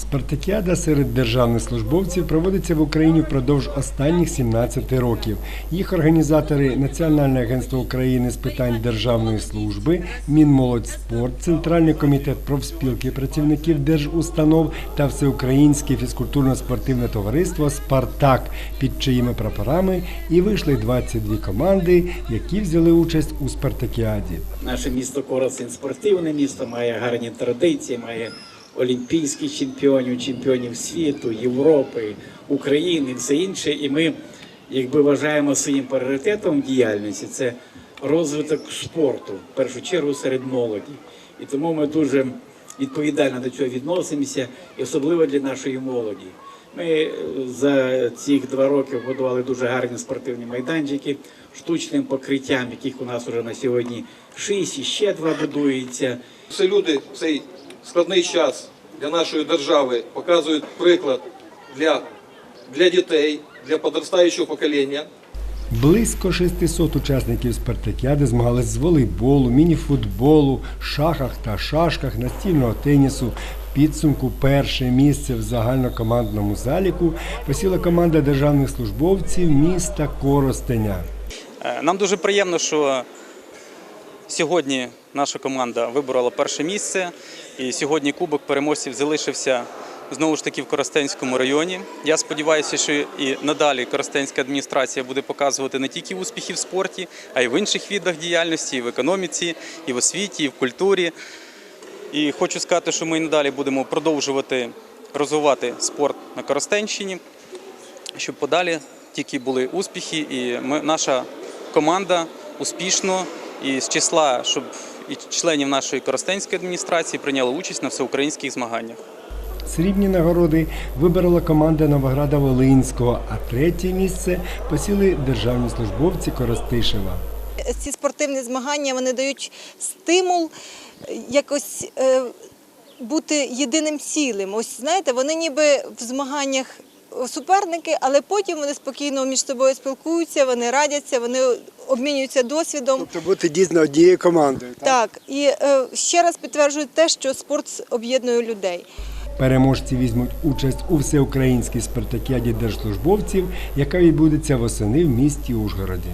Спартакіада серед державних службовців проводиться в Україні впродовж останніх 17 років. Їх організатори Національне агентство України з питань державної служби, Мінмолодьспорт, Центральний комітет профспілки працівників держустанов та Всеукраїнське фізкультурно-спортивне товариство Спартак, під чиїми прапорами і вийшли 22 команди, які взяли участь у Спартакіаді. Наше місто Коростень спортивне місто, має гарні традиції, має олімпійських чемпіонів, чемпіонів світу, Європи, України, все інше. І ми, якби вважаємо своїм пріоритетом в діяльності, це розвиток спорту, в першу чергу серед молоді. І тому ми дуже відповідально до цього відносимося, і особливо для нашої молоді. Ми е, за ці два роки будували дуже гарні спортивні майданчики штучним покриттям, яких у нас вже на сьогодні шість, і ще два будується. Всі люди цей складний час для нашої держави показують приклад для, для дітей, для подростаючого покоління. Близько 600 учасників спартакіади змагались з волейболу, мініфутболу, шахах та шашках, настільного тенісу. Підсумку перше місце в загальнокомандному заліку посіла команда державних службовців міста Коростеня. Е, Нам дуже приємно, що сьогодні наша команда виборола перше місце, і сьогодні кубок переможців залишився знову ж таки в Коростенському районі. Я сподіваюся, що і надалі Коростенська адміністрація буде показувати не тільки успіхи в спорті, а й в інших видах діяльності, і в економіці, і в освіті, і в культурі. І хочу сказати, що ми і надалі будемо продовжувати розвивати спорт на Коростенщині щоб подалі тільки були успіхи, і ми, наша команда успішно і з числа, щоб і членів нашої коростенської адміністрації прийняли участь на всеукраїнських змаганнях. Срібні нагороди виборола команда Новограда Волинського, а третє місце посіли державні службовці Коростишева. ці спортивні змагання вони дають стимул е, якось е, бути єдиним цілим. Ось знаєте, вони ніби в змаганнях суперники, але потім вони спокійно між собою спілкуються, вони радяться, вони обмінюються досвідом. Тобто бути дійсно однією командою. Так? Так, і е, ще раз підтверджують те, що спорт об'єднує людей. Переможці візьмуть участь у всеукраїнській спартакіаді держслужбовців, яка відбудеться восени в місті Ужгороді.